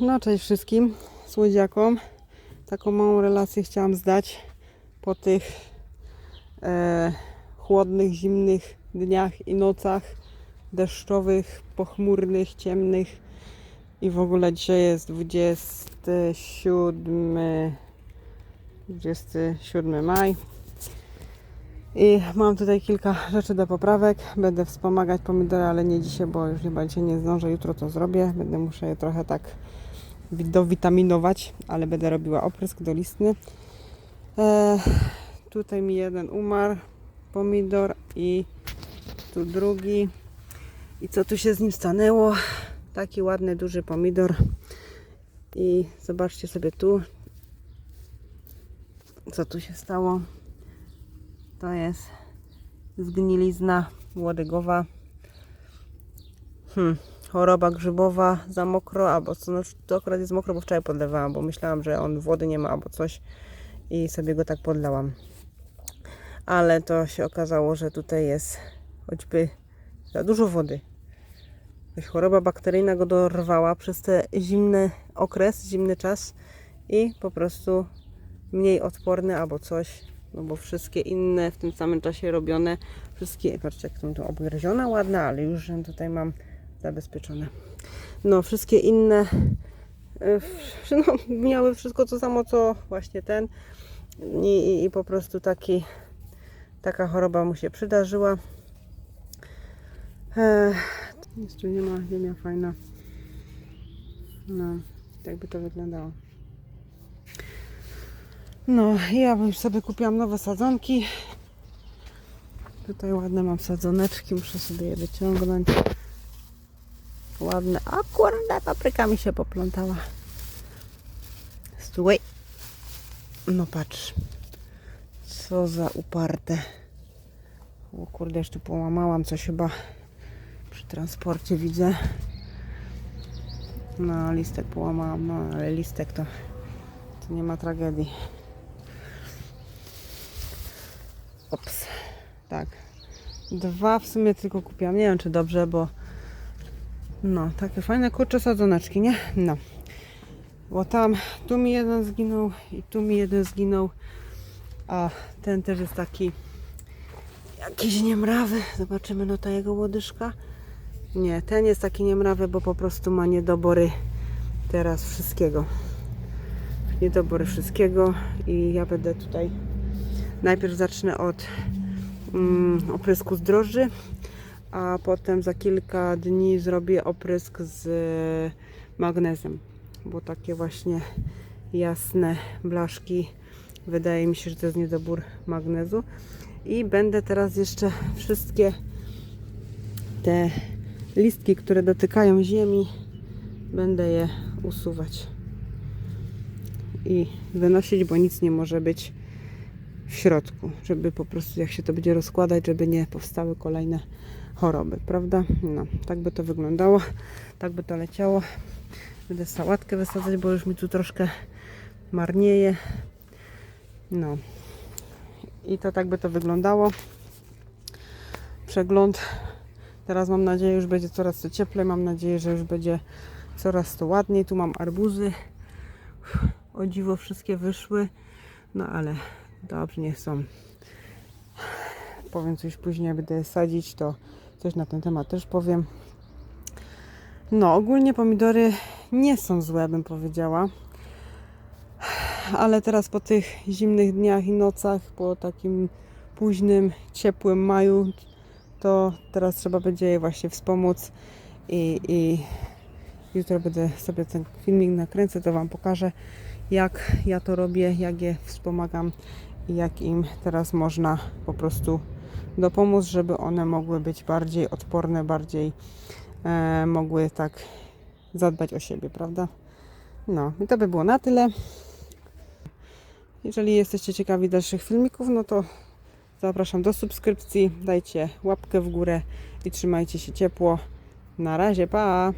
No cześć wszystkim słodziakom. Taką małą relację chciałam zdać po tych e, chłodnych, zimnych dniach i nocach deszczowych, pochmurnych, ciemnych i w ogóle dzisiaj jest 27 27 maj i mam tutaj kilka rzeczy do poprawek. Będę wspomagać pomidory, ale nie dzisiaj, bo już chyba dzisiaj nie zdążę. Jutro to zrobię. Będę muszę je trochę tak dowitaminować, ale będę robiła oprysk dolistny. E, tutaj mi jeden umarł, pomidor i tu drugi. I co tu się z nim stanęło? Taki ładny, duży pomidor. I zobaczcie sobie tu, co tu się stało. To jest zgnilizna łodygowa. Hmm, choroba grzybowa za mokro, albo co, no, to akurat jest mokro, bo wczoraj podlewałam, bo myślałam, że on wody nie ma albo coś i sobie go tak podlałam. Ale to się okazało, że tutaj jest choćby za dużo wody. Choroba bakteryjna go dorwała przez ten zimny okres, zimny czas i po prostu mniej odporny albo coś, no bo wszystkie inne w tym samym czasie robione, wszystkie, patrzcie jak są tu obgryziona ładna, ale już tutaj mam zabezpieczone. No wszystkie inne y, no, miały wszystko to samo co właśnie ten i, i, i po prostu taki taka choroba mu się przydarzyła. Ech, jeszcze nie ma ziemia fajna. No, tak by to wyglądało. No, ja bym sobie kupiłam nowe sadzonki. Tutaj ładne mam sadzoneczki, muszę sobie je wyciągnąć. Ładne. A kurde, papryka mi się poplątała. Stój. No patrz. Co za uparte. O kurde, tu połamałam coś chyba przy transporcie widzę. No, listek połamałam, no ale listek to, to nie ma tragedii. Ops. Tak. Dwa w sumie tylko kupiłam. Nie wiem czy dobrze, bo no, takie fajne kurcze sadzoneczki, nie? No. Bo tam, tu mi jeden zginął i tu mi jeden zginął. A ten też jest taki jakiś niemrawy. Zobaczymy no ta jego łodyżka. Nie, ten jest taki niemrawy, bo po prostu ma niedobory teraz wszystkiego. Niedobory wszystkiego i ja będę tutaj Najpierw zacznę od mm, oprysku z drożdży, a potem za kilka dni zrobię oprysk z magnezem, bo takie właśnie jasne blaszki wydaje mi się, że to jest niedobór magnezu. I będę teraz jeszcze wszystkie te listki, które dotykają ziemi, będę je usuwać i wynosić, bo nic nie może być w środku, żeby po prostu jak się to będzie rozkładać, żeby nie powstały kolejne choroby, prawda? No, tak by to wyglądało, tak by to leciało. Będę sałatkę wysadzać, bo już mi tu troszkę marnieje. No. I to tak by to wyglądało. Przegląd. Teraz mam nadzieję, już będzie coraz to cieplej. Mam nadzieję, że już będzie coraz to ładniej. Tu mam arbuzy. O dziwo wszystkie wyszły. No ale Dobrze, niech są. Powiem coś później, będę sadzić, to coś na ten temat też powiem. No, ogólnie pomidory nie są złe, bym powiedziała. Ale teraz po tych zimnych dniach i nocach, po takim późnym, ciepłym maju, to teraz trzeba będzie je właśnie wspomóc i, i jutro będę sobie ten filmik nakręcę, to Wam pokażę jak ja to robię, jak je wspomagam jak im teraz można po prostu dopomóc, żeby one mogły być bardziej odporne, bardziej e, mogły tak zadbać o siebie, prawda? No i to by było na tyle. Jeżeli jesteście ciekawi dalszych filmików, no to zapraszam do subskrypcji, dajcie łapkę w górę i trzymajcie się ciepło. Na razie, pa!